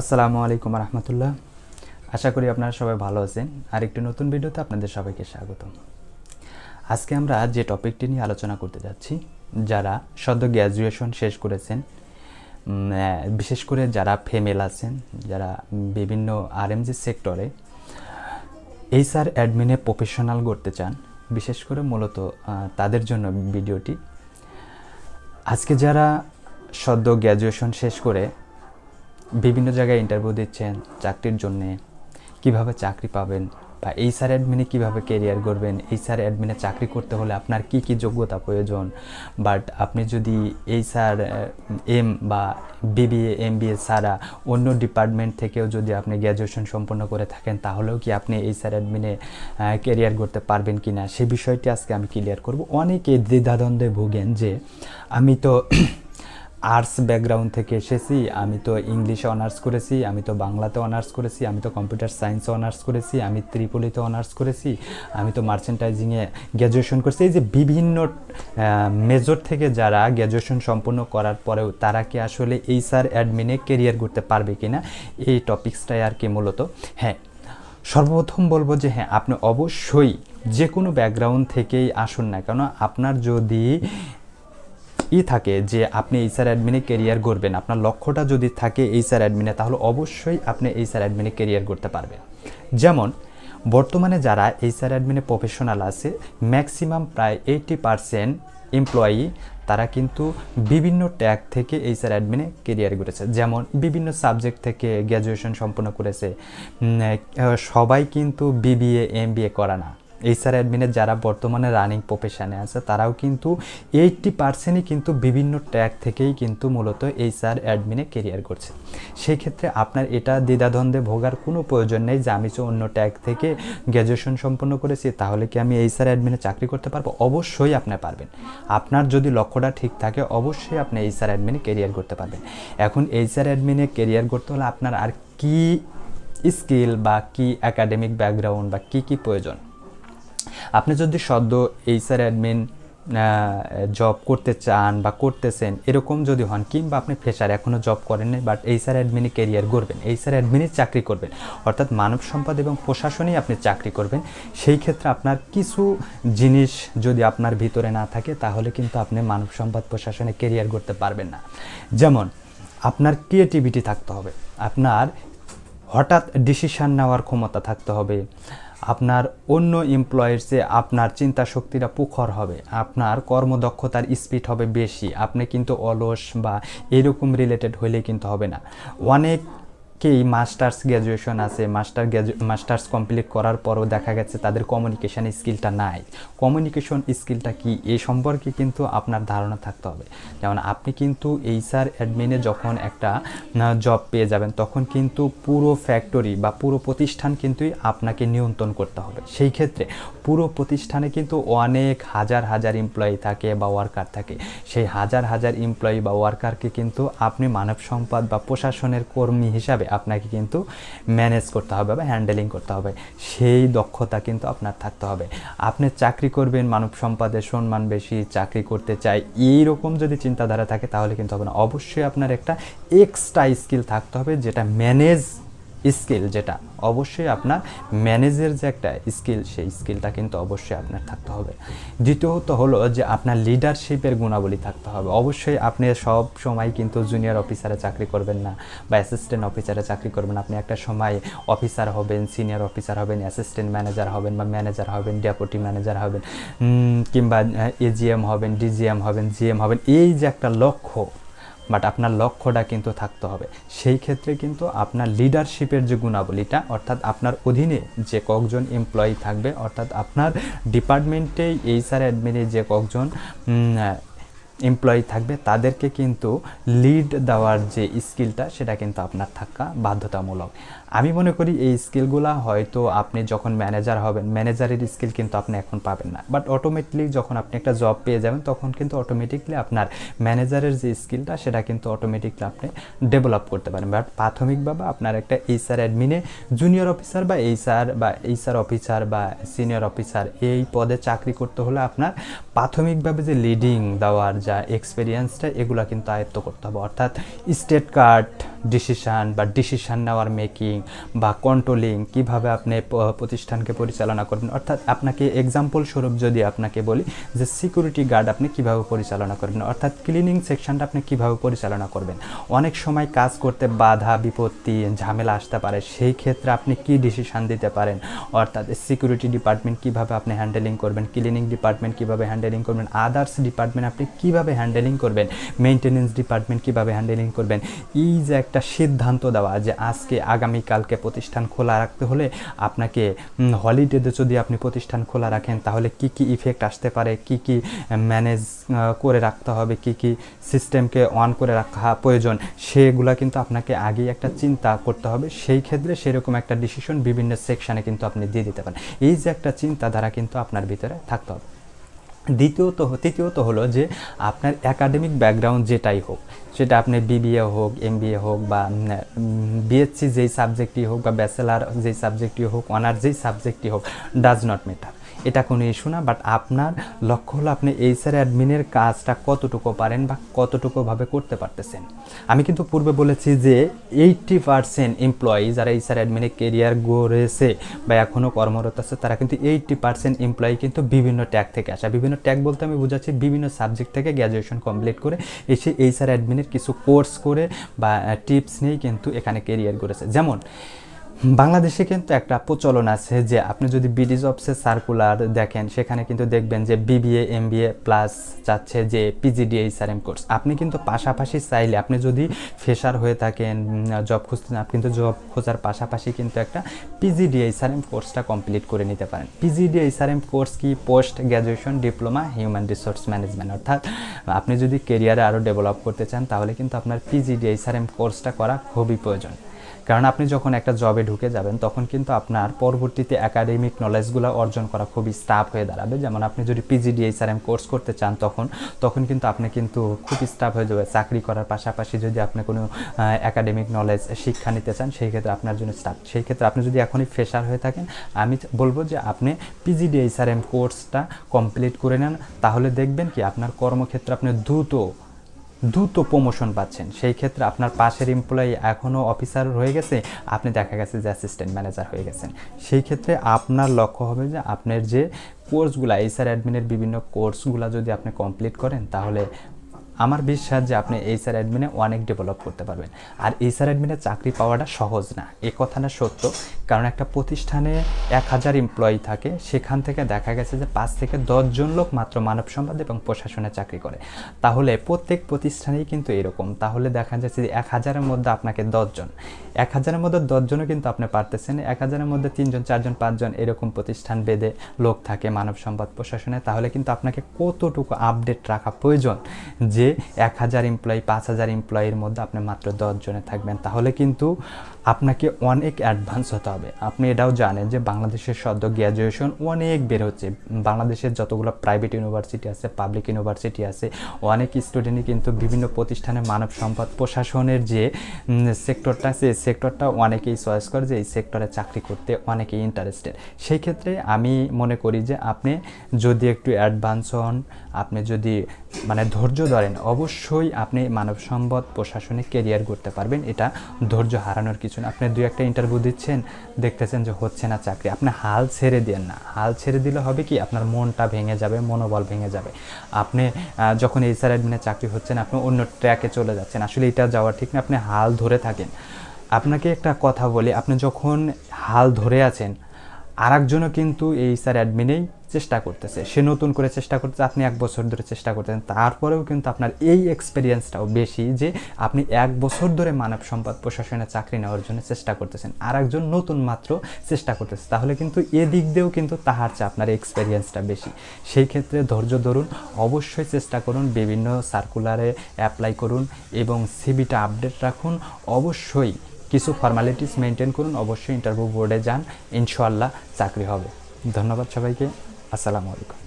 আসসালামু আলাইকুম রহমতুল্লাহ। আশা করি আপনারা সবাই ভালো আছেন। আর একটি নতুন ভিডিওতে আপনাদের সবাইকে স্বাগতম। আজকে আমরা যে টপিকটি নিয়ে আলোচনা করতে যাচ্ছি, যারা সদ্য গ্র্যাজুয়েশন শেষ করেছেন বিশেষ করে যারা ফেমেল আছেন, যারা বিভিন্ন আরএমজি সেক্টরে, এইচআর অ্যাডমিনে প্রফেশনাল করতে চান, বিশেষ করে মূলত তাদের জন্য ভিডিওটি। আজকে যারা সদ্য গ্র্যাজুয়েশন শেষ করে বিভিন্ন জায়গায় ইন্টারভিউ দিচ্ছেন চাকরির জন্যে, কীভাবে চাকরি পাবেন বা এই স্যার অ্যাডমিনে কীভাবে কেরিয়ার করবেন এই স্যার অ্যাডমিনে চাকরি করতে হলে আপনার কি কি যোগ্যতা প্রয়োজন? বাট আপনি যদি এই স্যার এম বা বিবিএ এম বিএ ছাড়া অন্য ডিপার্টমেন্ট থেকেও যদি আপনি গ্র্যাজুয়েশন সম্পন্ন করে থাকেন, তাহলেও কি আপনি এই স্যার অ্যাডমিনে কেরিয়ার করতে পারবেন কি না সে বিষয়টি আজকে আমি ক্লিয়ার করব। অনেকে দ্বিধাদ্বন্দ্বে ভোগেন যে, আমি তো আর্টস ব্যাকগ্রাউন্ড থেকে এসেছি, আমি তো ইংলিশে অনার্স করেছি, আমি তো বাংলাতে অনার্স করেছি, আমি তো কম্পিউটার সায়েন্সে অনার্স করেছি, আমি ত্রিপলিতে অনার্স করেছি, আমি তো মার্চেন্টাইজিংয়ে গ্র্যাজুয়েশন করেছি। এই যে বিভিন্ন মেজর থেকে যারা গ্র্যাজুয়েশন সম্পূর্ণ করার পরেও তারা কি আসলে এই স্যার অ্যাডমিনে কেরিয়ার করতে পারবে কি না এই টপিক্সটাই আর কি মূলত। হ্যাঁ সর্বপ্রথম বলব যে হ্যাঁ আপনি অবশ্যই যে কোনো ব্যাকগ্রাউন্ড থেকেই আসুন না কেন, আপনার যদি ই থাকে যে আপনি এইচআর অ্যাডমিনে কেরিয়ার করবেন আপনার লক্ষ্যটা যদি থাকে এইচআর অ্যাডমিনে তাহলে অবশ্যই আপনি এইচআর অ্যাডমিনে কেরিয়ার করতে পারবেন। যেমন, বর্তমানে যারা এইচআর অ্যাডমিনে প্রফেশনাল আছে ম্যাক্সিমাম প্রায় এইটি পারসেন্ট এমপ্লয়ি তারা কিন্তু বিভিন্ন ট্যাগ থেকে এইচআর অ্যাডমিনে কেরিয়ার করেছে যেমন, বিভিন্ন সাবজেক্ট থেকে গ্র্যাজুয়েশন সম্পন্ন করেছে। সবাই কিন্তু বিবিএ এমবিএ করা না। এইচআর অ্যাডমিনের যারা বর্তমানে রানিং প্রফেশনে আছে, তারাও কিন্তু এইটটি পার্সেন্টই কিন্তু বিভিন্ন ট্র্যাক থেকেই কিন্তু মূলত এইচআর অ্যাডমিনে কেরিয়ার করছে। সেই ক্ষেত্রে আপনার এটা দ্বিধাদ্বন্দ্বে ভোগার কোনো প্রয়োজন নেই যে আমি অন্য ট্যাগ থেকে গ্র্যাজুয়েশন সম্পন্ন করেছি, তাহলে কি আমি এইচআর অ্যাডমিনে চাকরি করতে পারব? অবশ্যই আপনি পারবেন। আপনার যদি লক্ষ্যটা ঠিক থাকে, অবশ্যই আপনি এইচআর অ্যাডমিনে কেরিয়ার করতে পারবেন। এখন এইচআর অ্যাডমিনে কেরিয়ার করতে হলে আপনার আর কি স্কিল বা কি একাডেমিক ব্যাকগ্রাউন্ড বা কি কি প্রয়োজন? আপনি যদি সদ্য এইচআর অ্যাডমিন জব করতে চান বা করতেছেন, এরকম যদি হন কিংবা আপনি ফ্রেশার এখনও জব করেননি বাট এইচআর অ্যাডমিনে কেরিয়ার করবেন এইচআর অ্যাডমিনে চাকরি করবেন, অর্থাৎ মানব সম্পদ এবং প্রশাসনেই আপনি চাকরি করবেন, সেই ক্ষেত্রে আপনার কিছু জিনিস যদি আপনার ভিতরে না থাকে, তাহলে কিন্তু আপনি মানব সম্পদ প্রশাসনে কেরিয়ার করতে পারবেন না। যেমন, আপনার ক্রিয়েটিভিটি থাকতে হবে, আপনার হঠাৎ ডিসিশান নেওয়ার ক্ষমতা থাকতে হবে আপনার অন্য এমপ্লয়ের চেয়ে আপনার চিন্তা শক্তিটা পুখর হবে, আপনার কর্মদক্ষতার স্পিড হবে বেশি, আপনি কিন্তু অলস বা এরকম রিলেটেড হইলে কিন্তু হবে না। অনেক কেই মাস্টার্স গ্র্যাজুয়েশন আছে, মাস্টার মাস্টার্স কমপ্লিট করার পরও দেখা গেছে তাদের কমিউনিকেশান স্কিলটা নাই। কমিউনিকেশন স্কিলটা কি? এ সম্পর্কে কিন্তু আপনার ধারণা থাকতে হবে। যেমন আপনি কিন্তু এইচআর অ্যাডমিনে যখন একটা জব পেয়ে যাবেন, তখন কিন্তু পুরো ফ্যাক্টরি বা পুরো প্রতিষ্ঠান কিন্তু আপনাকে নিয়ন্ত্রণ করতে হবে। সেই ক্ষেত্রে পুরো প্রতিষ্ঠানে কিন্তু অনেক হাজার হাজার এমপ্লয়ি থাকে বা ওয়ার্কার থাকে। সেই হাজার হাজার এমপ্লয়ি বা ওয়ার্কারকে কিন্তু আপনি মানব সম্পদ বা প্রশাসনের কর্মী হিসাবে আপনাকে কিন্তু ম্যানেজ করতে হবে বা হ্যান্ডেলিং করতে হবে। সেই দক্ষতা কিন্তু আপনার থাকতে হবে। আপনি চাকরি করবেন, মানব সম্পদের সম্মান বেশি, চাকরি করতে চাই, এইরকম যদি চিন্তাধারা থাকে তাহলে কিন্তু হবে না অবশ্যই আপনার একটা এক্সট্রা স্কিল থাকতে হবে যেটা ম্যানেজ স্কিল যেটা, অবশ্যই আপনার ম্যানেজের যে একটা স্কিল, সেই স্কিলটা কিন্তু অবশ্যই আপনার থাকতে হবে। দ্বিতীয়ত হলো যে আপনার লিডারশিপের গুণাবলী থাকতে হবে। অবশ্যই আপনি সব সময় কিন্তু জুনিয়র অফিসারে চাকরি করবেন না বা অ্যাসিস্ট্যান্ট অফিসারে চাকরি করবেন আপনি একটা সময় অফিসার হবেন, সিনিয়র অফিসার হবেন, অ্যাসিস্ট্যান্ট ম্যানেজার হবেন বা ম্যানেজার হবেন, ডেপুটি ম্যানেজার হবেন কিংবা এজিএম হবেন ডিজিএম হবেন জিএম হবেন। এই যে একটা লক্ষ্য বাট আপনার লক্ষ্যটা কিন্তু থাকতে হবে। সেই ক্ষেত্রে কিন্তু আপনার লিডারশিপের যে গুণাবলীটা, অর্থাৎ আপনার অধীনে যে কয়েকজন এমপ্লয়ি থাকবে, অর্থাৎ আপনার ডিপার্টমেন্টেই এইচআর অ্যাডমিনে যে কয়েকজন এমপ্লয়ি থাকবে, তাদেরকে কিন্তু লিড দেওয়ার যে স্কিলটা সেটা কিন্তু আপনার থাকা বাধ্যতামূলক। আমি মনে করি এই স্কিলগুলো হয়তো আপনি যখন ম্যানেজার হবেন, ম্যানেজারের স্কিল কিন্তু আপনি এখন পাবেন না। বাট অটোমেটিকলি যখন আপনি একটা জব পেয়ে যাবেন, তখন কিন্তু অটোমেটিকলি আপনার ম্যানেজারের যে স্কিলটা, সেটা কিন্তু অটোমেটিকলি আপনি ডেভেলপ করতে পারেন। বাট প্রাথমিকভাবে আপনার একটা এইচআর অ্যাডমিনে জুনিয়র অফিসার বা এইচআর বা এইচআর অফিসার বা সিনিয়র অফিসার এই পদে চাকরি করতে হলে আপনার প্রাথমিকভাবে যে লিডিং দেওয়ার যা এক্সপিরিয়েন্সটা এগুলো কিন্তু আয়ত্ত করতে হবে। অর্থাৎ স্টেট কার্ড ডিসিশান বা ডিসিশান নেওয়ার মেকিং বা কন্ট্রোলিং কীভাবে আপনি প্রতিষ্ঠানকে পরিচালনা করবেন। অর্থাৎ আপনাকে এক্সাম্পল স্বরূপ যদি আপনাকে বলি যে সিকিউরিটি গার্ড আপনি কীভাবে পরিচালনা করবেন, অর্থাৎ ক্লিনিং সেকশনটা আপনি কীভাবে পরিচালনা করবেন। অনেক সময় কাজ করতে বাধা, বিপত্তি, ঝামেলা আসতে পারে, সেই ক্ষেত্রে আপনি কি ডিসিশান দিতে পারেন? অর্থাৎ সিকিউরিটি ডিপার্টমেন্ট কীভাবে আপনি হ্যান্ডেলিং করবেন ক্লিনিং ডিপার্টমেন্ট কীভাবে হ্যান্ডেলিং করবেন আদার্স ডিপার্টমেন্ট আপনি কীভাবে হ্যান্ডেলিং করবেন মেনটেনেন্স ডিপার্টমেন্ট কীভাবে হ্যান্ডেলিং করবেন, এই যে একটা সিদ্ধান্ত দেওয়া যে আজকে আগামীকালকে প্রতিষ্ঠান খোলা রাখতে হলে আপনাকে হলিডেতে যদি আপনি প্রতিষ্ঠান খোলা রাখেন, তাহলে কি কি ইফেক্ট আসতে পারে? কি কি ম্যানেজ করে রাখতে হবে? কি কি সিস্টেমকে অন করে রাখা প্রয়োজন? সেগুলা কিন্তু আপনাকে আগেই একটা চিন্তা করতে হবে। সেই ক্ষেত্রে সেরকম একটা ডিসিশন বিভিন্ন সেকশানে কিন্তু আপনি দিয়ে দিতে পারেন। এই যে একটা চিন্তাধারা কিন্তু আপনার ভিতরে থাকতে হবে। দ্বিতীয়ত তৃতীয়ত হলো যে আপনার একাডেমিক ব্যাকগ্রাউন্ড যেটাই হোক, সেটা আপনি বিবিএ হোক এম হোক বা বিএসসি যেই সাবজেক্টই হোক বা ব্যাচেলার যেই সাবজেক্টই হোক অনার্স যেই সাবজেক্টই হোক ডাজ নট ম্যাটার এটা কোনো ইস্যু না বাট আপনার লক্ষ্য হলো আপনি এইচআর অ্যাডমিনের কাজটা কতটুকু পারেন বা কতটুকুভাবে করতে পারতেছেন। আমি কিন্তু পূর্বে বলেছি যে এইটটি পার্সেন্ট এমপ্লয়ি যারা এইচআর অ্যাডমিনে কেরিয়ার গড়েছে বা এখনও কর্মরত আছে, তারা কিন্তু এইটটি পার্সেন্ট এমপ্লয়ি কিন্তু বিভিন্ন ট্যাগ থেকে আসা। বিভিন্ন ট্যাগ বলতে আমি বুঝাচ্ছি বিভিন্ন সাবজেক্ট থেকে গ্র্যাজুয়েশন কমপ্লিট করে এসে এইচআর অ্যাডমিনের কিছু কোর্স করে বা টিপস নিয়েই কিন্তু এখানে কেরিয়ার গড়েছে। যেমন বাংলাদেশে কিন্তু একটা প্রচলন আছে যে আপনি যদি বিডি জবসের সার্কুলার দেখেন, সেখানে কিন্তু দেখবেন যে বিবিএ এমবিএ প্লাস চাচ্ছে যে পিজিডিএইচআরএম কোর্স আপনি কিন্তু পাশাপাশি চাইলে আপনি যদি ফেসার হয়ে থাকেন জব খুঁজতেন আপনি কিন্তু জব খোঁজার পাশাপাশি কিন্তু একটা পিজিডিএইচআরএম কোর্সটা কমপ্লিট করে নিতে পারেন। পিজিডিএইচআরএম কোর্স কি? Post graduation diploma human resource management অর্থাৎ আপনি যদি কেরিয়ারে আরও ডেভেলপ করতে চান, তাহলে কিন্তু আপনার পিজিডিএইচআরএম কোর্সটা করা খুবই প্রয়োজন। কারণ আপনি যখন একটা জবে ঢুকে যাবেন, তখন কিন্তু আপনার পরবর্তীতে একাডেমিক নলেজগুলো অর্জন করা খুবই স্টাফ হয়ে দাঁড়াবে। যেমন আপনি যদি পিজিডিএইচআরএম কোর্স করতে চান তখন তখন কিন্তু আপনি কিন্তু খুবই স্টাফ হয়ে যাবে। চাকরি করার পাশাপাশি যদি আপনি কোনো একাডেমিক নলেজ শিক্ষা নিতে চান, সেই ক্ষেত্রে আপনার জন্য স্টাফ সেই ক্ষেত্রে আপনি যদি এখনই ফ্রেশার হয়ে থাকেন, আমি বলব যে আপনি পিজিডিএইচআরএম কোর্সটা কমপ্লিট করে নেন। তাহলে দেখবেন কি, আপনার কর্মক্ষেত্রে আপনি দ্রুত দ্রুত প্রমোশন পাচ্ছেন। সেই ক্ষেত্রে আপনার পাশের এমপ্লয়ি এখনও অফিসার হয়ে গেছে, আপনি দেখা গেছে যে অ্যাসিস্ট্যান্ট ম্যানেজার হয়ে গেছেন। সেই ক্ষেত্রে আপনার লক্ষ্য হবে যে আপনার যে কোর্সগুলো এইচআর অ্যাডমিনের বিভিন্ন কোর্সগুলো যদি আপনি কমপ্লিট করেন, তাহলে আমার বিশ্বাস যে আপনি এইচআর অ্যাডমিনে অনেক ডেভেলপ করতে পারবেন। আর এইচআর অ্যাডমিনে চাকরি পাওয়াটা সহজ না। এ কথাটা সত্য। কারণ একটা প্রতিষ্ঠানে এক হাজার এমপ্লয়ি থাকে, সেখান থেকে দেখা গেছে যে পাঁচ থেকে দশজন লোক মাত্র মানব সম্পদ এবং প্রশাসনে চাকরি করে। তাহলে প্রত্যেক প্রতিষ্ঠানেই কিন্তু এরকম। তাহলে দেখা যাচ্ছে যে এক হাজারের মধ্যে আপনাকে দশজন এক হাজারের মধ্যে দশজনও কিন্তু আপনি পারতেছেন। এক হাজারের মধ্যে তিনজন চারজন পাঁচজন এরকম প্রতিষ্ঠান বেদে লোক থাকে মানব সম্পদ প্রশাসনে। তাহলে কিন্তু আপনাকে কতটুকু আপডেট রাখা প্রয়োজন? যে এক হাজার এমপ্লয়ি পাঁচ হাজার এমপ্লয়ির মধ্যে আপনি মাত্র দশজনে থাকবেন, তাহলে কিন্তু আপনাকে অনেক অ্যাডভান্স হতে হবে। আপনি এটাও জানেন যে বাংলাদেশের সদ্য গ্র্যাজুয়েশন অনেক বের হচ্ছে। বাংলাদেশের যতগুলো প্রাইভেট ইউনিভার্সিটি আছে পাবলিক ইউনিভার্সিটি আছে, অনেক স্টুডেন্টই কিন্তু বিভিন্ন প্রতিষ্ঠানে মানব সম্পদ প্রশাসনের যে সেক্টরটা আছে, এই সেক্টরটা অনেকেই চয়েস করে যে এই সেক্টরে চাকরি করতে অনেকেই ইন্টারেস্টেড সেই ক্ষেত্রে আমি মনে করি যে আপনি যদি একটু অ্যাডভান্স হন, আপনি যদি মানে ধৈর্য ধরেন অবশ্যই আপনি মানব সম্পদ প্রশাসনে কেরিয়ার করতে পারবেন। এটা ধৈর্য হারানোর কিছু না। আপনি দু একটা ইন্টারভিউ দিচ্ছেন, দেখতেছেন যে হচ্ছে না চাকরি। আপনি হাল ছেড়ে দেন না। হাল ছেড়ে দিলে হবে কি? আপনার মনটা ভেঙে যাবে, মনোবল ভেঙে যাবে। আপনি যখন এইচআর অ্যাডমিনে চাকরি হচ্ছে না আপনি অন্য ট্র্যাকে চলে যাচ্ছেন। আসলে এটা যাওয়া ঠিক না। আপনি হাল ধরে থাকেন। আপনাকে একটা কথা বলি। আপনি যখন হাল ধরে আছেন, আরেকজনও কিন্তু এই স্যার অ্যাডমিনেই চেষ্টা করতেছে। সে নতুন করে চেষ্টা করতেছে, আপনি এক বছর ধরে চেষ্টা করতেছেন। তারপরেও কিন্তু আপনার এই এক্সপিরিয়েন্সটাও বেশি যে আপনি এক বছর ধরে মানব সম্পদ প্রশাসনে চাকরি নেওয়ার জন্য চেষ্টা করতেছেন। আর একজন নতুন মাত্র চেষ্টা করতেছে। তাহলে কিন্তু এদিক দিয়েও কিন্তু তাহার চেয়ে আপনার এক্সপিরিয়েন্সটা বেশি। সেই ক্ষেত্রে ধৈর্য ধরুন, অবশ্যই চেষ্টা করুন, বিভিন্ন সার্কুলারে অ্যাপ্লাই করুন এবং সিবিটা আপডেট রাখুন। অবশ্যই কিছু ফর্মালিটিস মেনটেন করুন। অবশ্যই ইন্টারভিউ বোর্ডে যান। ইনশাল্লাহ চাকরি হবে। ধন্যবাদ সবাইকে। আসসালামু আলাইকুম।